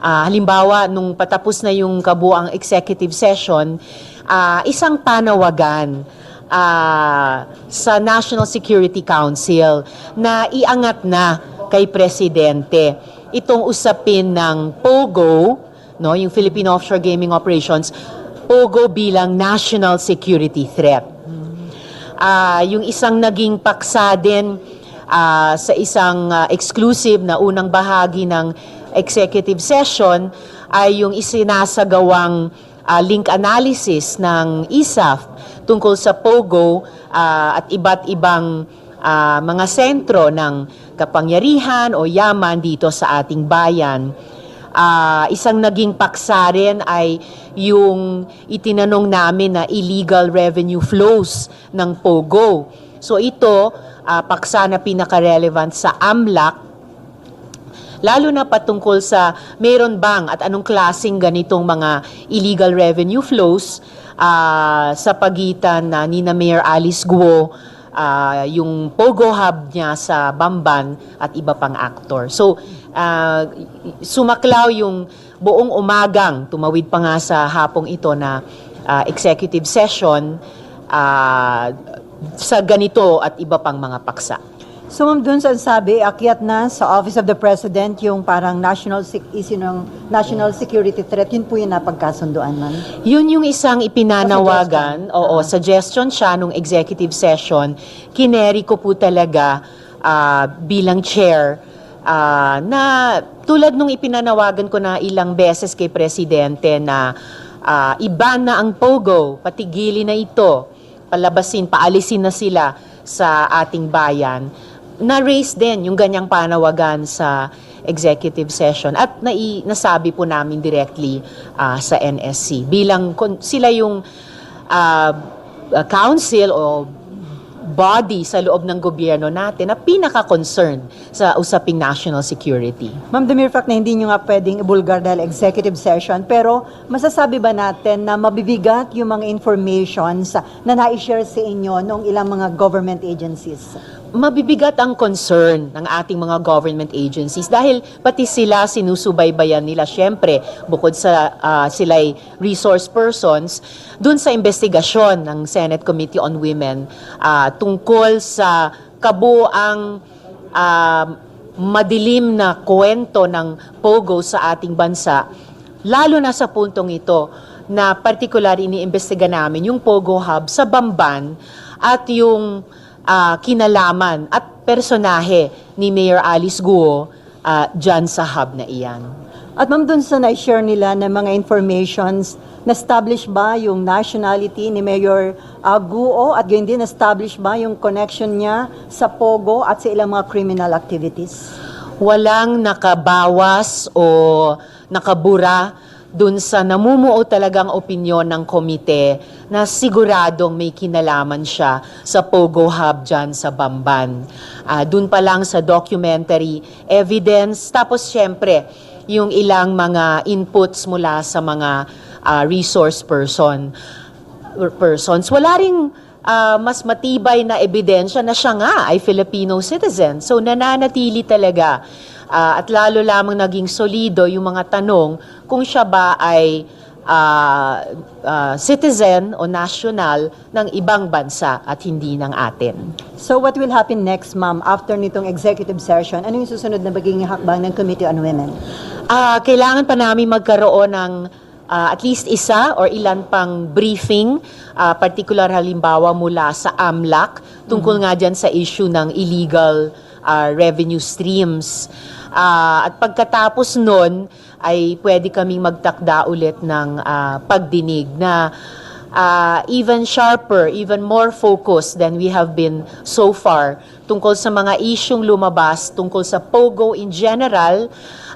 Ah, halimbawa, nung patapos na yung kabuang executive session, ah, isang panawagan ah, sa National Security Council na iangat na kay Presidente itong usapin ng POGO, no, yung Philippine Offshore Gaming Operations, POGO bilang national security threat. Ah, yung isang naging paksa din ah, sa isang ah, exclusive na unang bahagi ng executive session ay yung isinasagawang ah, link analysis ng ISAF tungkol sa POGO ah, at iba't ibang ah, mga sentro ng kapangyarihan o yaman dito sa ating bayan. Ah, isang naging paksa rin ay yung itinanong namin na illegal revenue flows ng POGO. So ito, ah, paksa na pinaka-relevant sa AMLAC lalo na patungkol sa meron bang at anong klasing ganitong mga illegal revenue flows ah, sa pagitan na ni na Mayor Alice Guo, ah, yung Pogo Hub niya sa Bamban at iba pang aktor. So, ah, sumaklaw yung buong umagang, tumawid pa nga sa hapong ito na ah, executive session ah, sa ganito at iba pang mga paksa. So ma'am, dun sa sabi, akyat na sa Office of the President yung parang national sec- issue ng national security threat. Yun po yung napagkasunduan, ma'am. Yun yung isang ipinanawagan, oo, suggestion siya nung executive session. Kineri ko po talaga ah, bilang chair ah, na tulad nung ipinanawagan ko na ilang beses kay Presidente na ah, iban na ang POGO, patigilin na ito, palabasin, paalisin na sila sa ating bayan. Na-raise din yung ganyang panawagan sa executive session at nai, nasabi po namin directly ah, sa NSC bilang sila yung ah, council o body sa loob ng gobyerno natin na pinaka-concerned sa usaping national security. Ma'am, the mere fact na hindi nyo nga pwedeng ibulgar dahil executive session, pero masasabi ba natin na mabibigat yung mga informations na na-share sa inyo ng ilang mga government agencies? Mabibigat ang concern ng ating mga government agencies dahil pati sila sinusubaybayan nila. Syempre bukod sa ah, sila'y resource persons dun sa investigasyon ng Senate Committee on Women ah, tungkol sa kabuang ah, madilim na kwento ng POGO sa ating bansa lalo na sa puntong ito na particular iniimbestiga namin yung Pogo Hub sa Bamban at yung ah, kinalaman at personahe ni Mayor Alice Guo ah, dyan sa hub na iyan. At ma'am, dun sa na-share nila ng mga informations, na-establish ba yung nationality ni Mayor uh, Guo at gayon din na-establish ba yung connection niya sa Pogo at sa ilang mga criminal activities? Walang nakabawas o nakabura dun sa namumuo talagang opinyon ng komite na siguradong may kinalaman siya sa Pogo Hub dyan sa Bamban. Ah, dun pa lang sa documentary evidence, tapos syempre, yung ilang mga inputs mula sa mga ah, resource person persons. Wala ring ah, mas matibay na ebidensya na siya nga ay Filipino citizen. So nananatili talaga ah, at lalo lamang naging solido yung mga tanong kung siya ba ay ah, ah, citizen o national ng ibang bansa at hindi ng atin. So what will happen next, ma'am, after nitong executive session? Ano yung susunod na magiging hakbang ng Committee on Women? Ah, kailangan pa namin magkaroon ng ah, at least isa or ilan pang briefing, ah, particular halimbawa mula sa AMLAC, tungkol nga dyan sa issue ng illegal ah, revenue streams. Ah, at pagkatapos nun, ay pwede kaming magtakda ulit ng ah, pagdinig na uh, even sharper, even more focused than we have been so far tungkol sa mga isyong lumabas tungkol sa POGO in general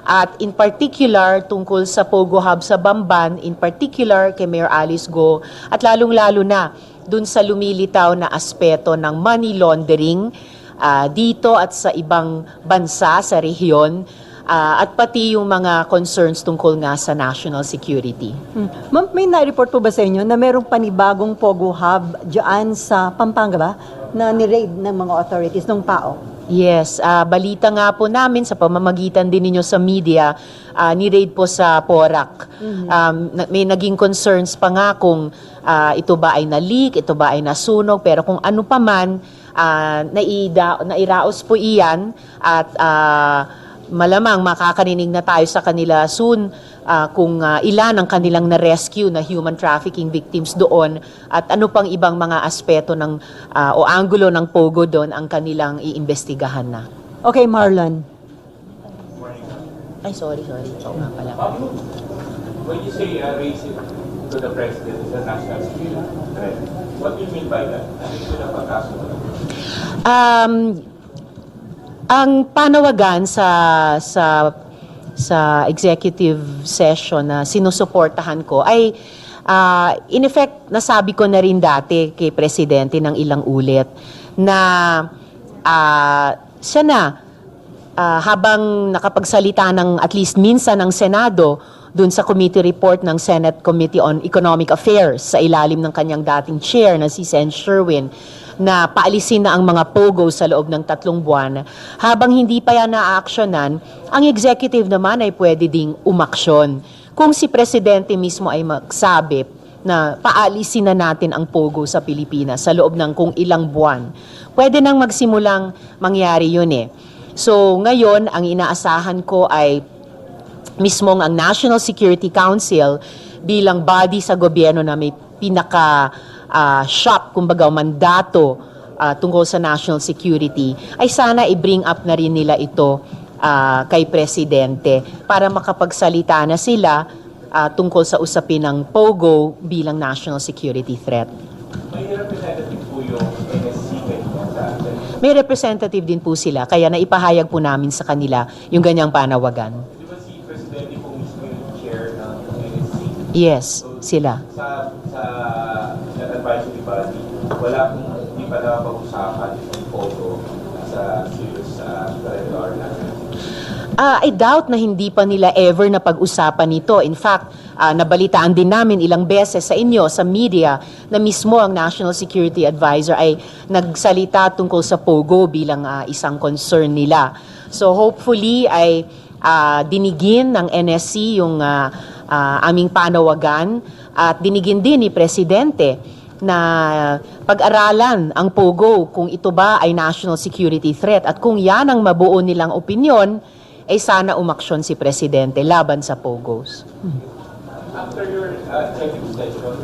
at in particular tungkol sa POGO Hub sa Bamban, in particular kay Mayor Alice Go at lalong-lalo na dun sa lumilitaw na aspeto ng money laundering ah, dito at sa ibang bansa sa rehiyon ah, at pati yung mga concerns tungkol nga sa national security. Hmm. Ma'am, may na-report po ba sa inyo na merong panibagong Pogo Hub dyan sa Pampanga ba na ni-raid ng mga authorities ng PAO? Yes, ah, balita nga po namin sa pamamagitan din ninyo sa media ah, ni-raid po sa Porac. Um, na- may naging concerns pa nga kung ah, ito ba ay na-leak, ito ba ay nasunog, pero kung ano pa man, ah, naida, nairaos po iyan at ah, malamang makakarinig na tayo sa kanila soon ah, kung ah, ilan ang kanilang na-rescue na human trafficking victims doon at ano pang ibang mga aspeto ng ah, o anggulo ng pogo doon ang kanilang iimbestigahan na. Okay, Marlon. Ay, sorry, sorry. Oo nga pala. When you say uh, raising to the president is a national security threat, what do you mean by that? Ano yung pinapagkasunod? Um, ang panawagan sa sa sa executive session na sinusuportahan ko ay ah, in effect nasabi ko na rin dati kay presidente ng ilang ulit na ah, siya na ah, habang nakapagsalita ng at least minsan ng Senado dun sa committee report ng Senate Committee on Economic Affairs sa ilalim ng kanyang dating chair na si Sen. Sherwin na paalisin na ang mga pogo sa loob ng tatlong buwan. Habang hindi pa yan na-actionan, ang executive naman ay pwede ding umaksyon. Kung si Presidente mismo ay magsabi na paalisin na natin ang pogo sa Pilipinas sa loob ng kung ilang buwan, pwede nang magsimulang mangyari yun eh. So ngayon, ang inaasahan ko ay mismong ang National Security Council bilang body sa gobyerno na may pinaka ah, shop, kumbaga mandato ah, tungkol sa national security, ay sana i-bring up na rin nila ito ah, kay Presidente para makapagsalita na sila ah, tungkol sa usapin ng POGO bilang national security threat. May representative po yung NSC kanina sa May representative din po sila, kaya naipahayag po namin sa kanila yung ganyang panawagan. Di ba si Presidente po mismo yung chair ng NSC? Yes, sila. Sa sa wala pong hindi pa nakapag-usapan yung photo sa serious sa regular national Ah, I doubt na hindi pa nila ever na pag-usapan ito. In fact, ah, nabalitaan din namin ilang beses sa inyo, sa media, na mismo ang National Security Advisor ay nagsalita tungkol sa POGO bilang ah, isang concern nila. So hopefully ay ah, dinigin ng NSC yung ah, ah, aming panawagan at dinigin din ni Presidente na pag-aralan ang POGO kung ito ba ay national security threat at kung yan ang mabuo nilang opinion, ay sana umaksyon si Presidente laban sa POGOs. After your uh, executive session,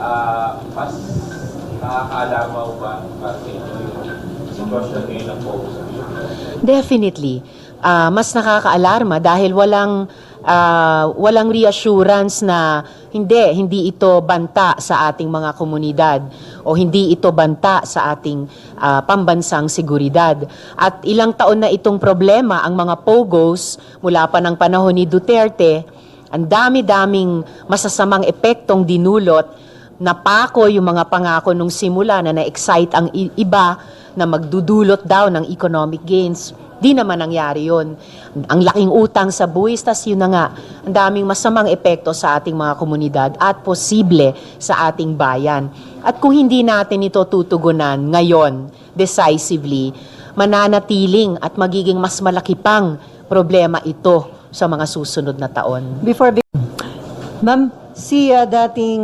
uh, mas nakakaalamaw ba para sa inyo yung sitwasyon ngayon ng POGO sa Pilipinas? Definitely. Ah, mas nakakaalarma dahil walang ah, walang reassurance na hindi hindi ito banta sa ating mga komunidad o hindi ito banta sa ating ah, pambansang seguridad. At ilang taon na itong problema ang mga pogos mula pa ng panahon ni Duterte, ang dami-daming masasamang epektong dinulot napako yung mga pangako nung simula na na-excite ang iba na magdudulot daw ng economic gains. Di naman nangyari yon. Ang laking utang sa buwis, tas yun na nga, ang daming masamang epekto sa ating mga komunidad at posible sa ating bayan. At kung hindi natin ito tutugunan ngayon, decisively, mananatiling at magiging mas malaki pang problema ito sa mga susunod na taon. Before be- Ma'am, si ah, dating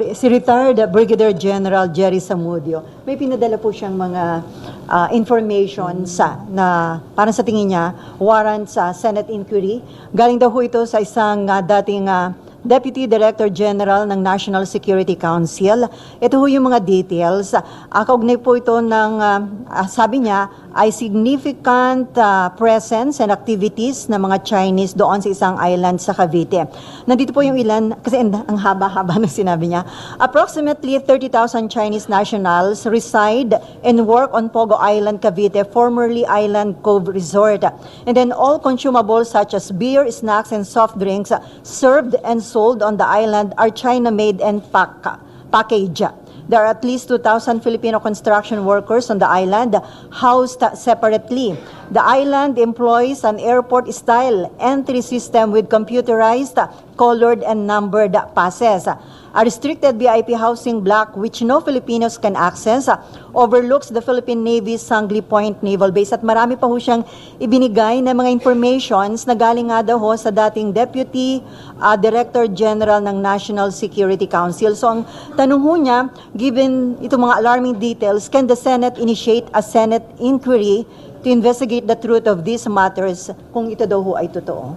re- si retired Brigadier General Jerry Samudio, may pinadala po siyang mga ah, information sa na parang sa tingin niya warrant sa Senate inquiry. Galing daw ito sa isang ah, dating ah, Deputy Director General ng National Security Council. Ito ho yung mga details. Uh, kaugnay po ito ng, ah, ah, sabi niya, ay significant ah, presence and activities ng mga Chinese doon sa isang island sa Cavite. Nandito po yung ilan, kasi ang, haba-haba ng sinabi niya. Approximately 30,000 Chinese nationals reside and work on Pogo Island, Cavite, formerly Island Cove Resort. And then all consumables such as beer, snacks, and soft drinks served and sold on the island are China-made and pack, packaged. There are at least 2,000 Filipino construction workers on the island housed separately. The island employs an airport-style entry system with computerized, colored, and numbered passes. A restricted VIP housing block which no Filipinos can access overlooks the Philippine Navy's Sangley Point Naval Base. At marami pa ho siyang ibinigay na mga informations na galing nga daw ho sa dating Deputy uh, Director General ng National Security Council. So ang tanong ho niya, given itong mga alarming details, can the Senate initiate a Senate inquiry to investigate the truth of these matters kung ito daw ho ay totoo?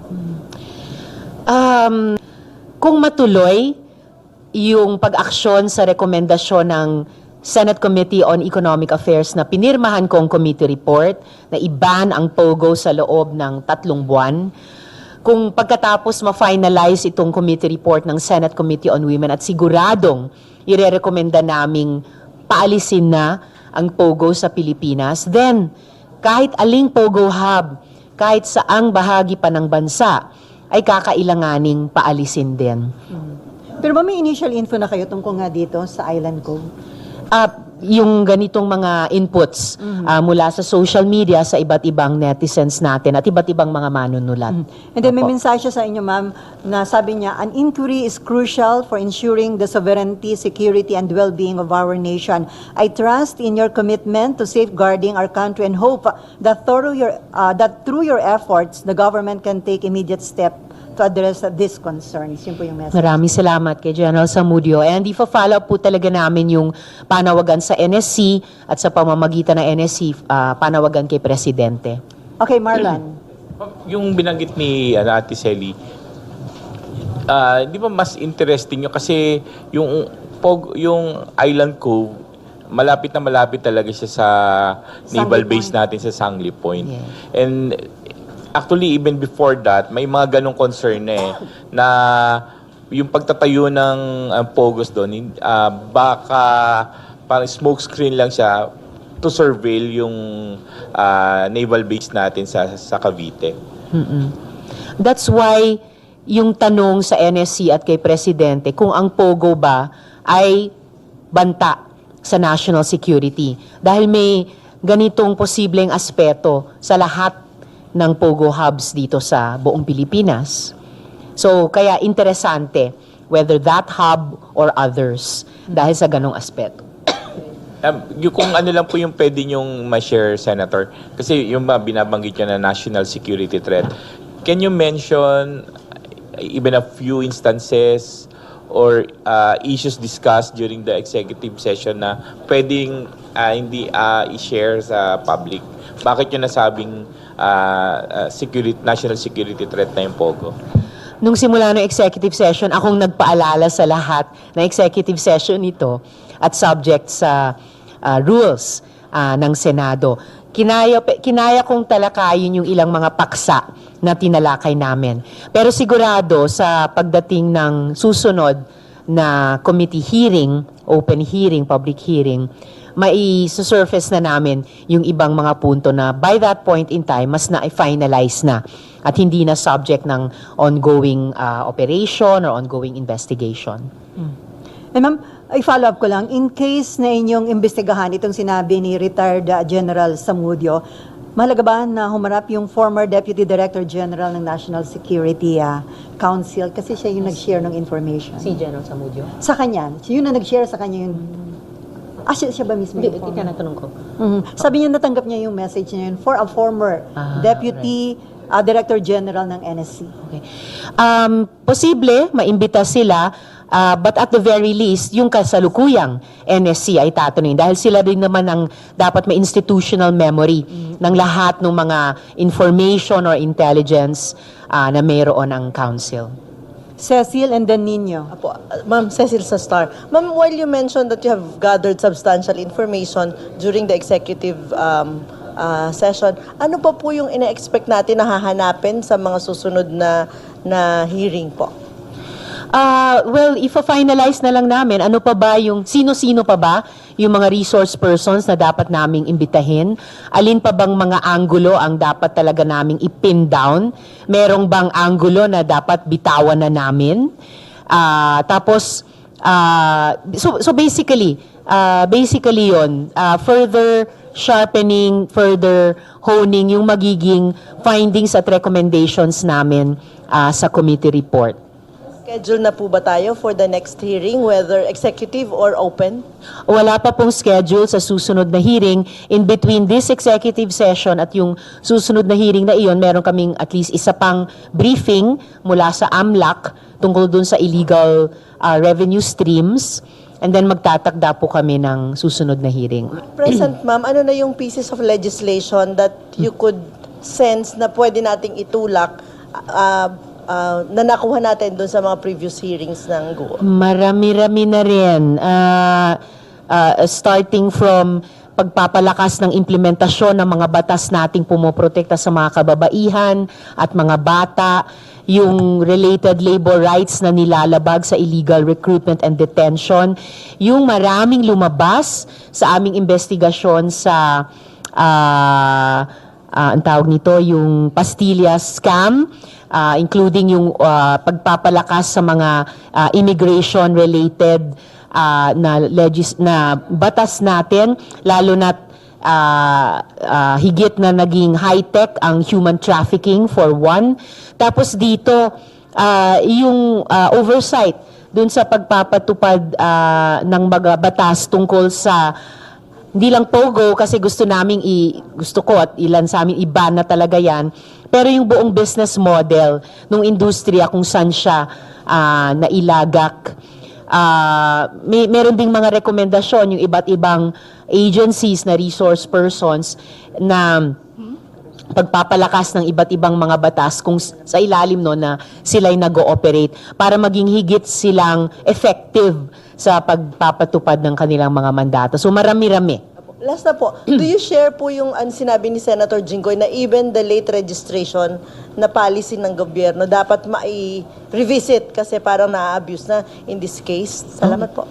Um, kung matuloy yung pag-aksyon sa rekomendasyon ng Senate Committee on Economic Affairs na pinirmahan kong committee report na iban ang POGO sa loob ng tatlong buwan, kung pagkatapos ma-finalize itong committee report ng Senate Committee on Women at siguradong irerekomenda naming paalisin na ang POGO sa Pilipinas, then kahit aling POGO hub, kahit saang bahagi pa ng bansa, ay kakailanganing paalisin din. Pero ba may initial info na kayo tungkol nga dito sa Island Cove? Ah, yung ganitong mga inputs ah, mula sa social media sa iba't ibang netizens natin at iba't ibang mga manunulat. And then may Opo. mensahe siya sa inyo, ma'am, na sabi niya, an inquiry is crucial for ensuring the sovereignty, security, and well-being of our nation. I trust in your commitment to safeguarding our country and hope that through your, uh, that through your efforts, the government can take immediate step to address these concerns. Yun po yung message. Maraming salamat kay General Samudio. And ifa-follow up po talaga namin yung panawagan sa NSC at sa pamamagitan ng NSC, ah, panawagan kay Presidente. Okay, Marlon. Yung binanggit ni ano, Ate Selly, ah, di ba mas interesting yun kasi yung Pog, yung Island Cove, malapit na malapit talaga siya sa naval Sangley base Point. natin sa Sangley Point. Yeah. And actually even before that, may mga ganong concern na eh na yung pagtatayo ng ah, Pogos doon, ah, baka parang smoke screen lang siya to surveil yung ah, naval base natin sa sa Cavite. Mm-mm. That's why yung tanong sa NSC at kay Presidente kung ang POGO ba ay banta sa national security. Dahil may ganitong posibleng aspeto sa lahat ng POGO hubs dito sa buong Pilipinas. So, kaya interesante whether that hub or others dahil sa ganong aspeto. Um, kung ano lang po yung pwede nyong ma-share, Senator, kasi yung mga binabanggit nyo na national security threat, can you mention uh, even a few instances or uh, issues discussed during the executive session na pwedeng uh, hindi uh, i-share sa public? Bakit nyo nasabing uh, uh, security, national security threat na yung POGO? Nung simula ng executive session, akong nagpaalala sa lahat na executive session ito at subject sa ah, rules ah, ng Senado. Kinaya, kinaya kong talakayin yung ilang mga paksa na tinalakay namin. Pero sigurado sa pagdating ng susunod na committee hearing, open hearing, public hearing, mai surface na namin yung ibang mga punto na by that point in time, mas na-finalize na at hindi na subject ng ongoing ah, operation or ongoing investigation. Eh ma'am, i-follow up ko lang, in case na inyong imbestigahan itong sinabi ni retired uh, General Samudio, mahalaga ba na humarap yung former Deputy Director General ng National Security uh, Council kasi siya yung nag-share ng information. General Samudio? Sa kanya, siya yung na nag-share sa kanya yung... Ah, siya, siya ba mismo yung former? tinatanong ko. Mhm. Sabi niya natanggap niya yung message niya yun for a former Ah, Deputy uh, Director General ng NSC. Okay. Um, posible, maimbita sila, ah, but at the very least, yung kasalukuyang NSC ay tatanungin. Dahil sila din naman ang dapat may institutional memory ng lahat ng mga information or intelligence ah, na mayroon ang council. Cecil and then Nino. Apo, Ma'am Cecil sa Star. Ma'am, while you mentioned that you have gathered substantial information during the executive um, uh, session, ano pa po yung ina-expect natin na hahanapin sa mga susunod na na hearing po? Ah, well, if finalize na lang namin, ano pa ba yung, sino-sino pa ba yung mga resource persons na dapat naming imbitahin? Alin pa bang mga angulo ang dapat talaga naming ipin down? Merong bang angulo na dapat bitawan na namin? Ah, tapos, ah, so, so basically, ah, basically yon further sharpening, further honing yung magiging findings at recommendations namin ah, sa committee report. Schedule na po ba tayo for the next hearing, whether executive or open? Wala pa pong schedule sa susunod na hearing. In between this executive session at yung susunod na hearing na iyon, meron kaming at least isa pang briefing mula sa AMLAC tungkol dun sa illegal ah, revenue streams. And then magtatakda po kami ng susunod na hearing. Present, ma'am, ano na yung pieces of legislation that you could sense na pwede nating itulak ah, ah, na nakuha natin doon sa mga previous hearings ng GUO? Marami-rami na rin. Ah, ah, starting from pagpapalakas ng implementasyon ng mga batas nating pumoprotekta sa mga kababaihan at mga bata, yung related labor rights na nilalabag sa illegal recruitment and detention, yung maraming lumabas sa aming investigasyon sa ah, ah, ang tawag nito, yung Pastilla scam, ah, including yung ah, pagpapalakas sa mga ah, immigration-related ah, na, legis- na batas natin, lalo na higit na naging high-tech ang human trafficking for one. Tapos dito, ah, yung ah, oversight dun sa pagpapatupad ah, ng mga batas tungkol sa hindi lang pogo kasi gusto naming i gusto ko at ilan sa amin iban na talaga yan pero yung buong business model ng industriya kung saan siya ah, nailagak Ah, may meron ding mga rekomendasyon yung iba't ibang agencies na resource persons na pagpapalakas ng iba't ibang mga batas kung sa ilalim no na sila'y nag-ooperate para maging higit silang effective sa pagpapatupad ng kanilang mga mandato. So marami-rami. Last na po, do you share po yung ang sinabi ni Senator Jinggoy na even the late registration na policy ng gobyerno dapat mai-revisit kasi parang na-abuse na in this case? Salamat po.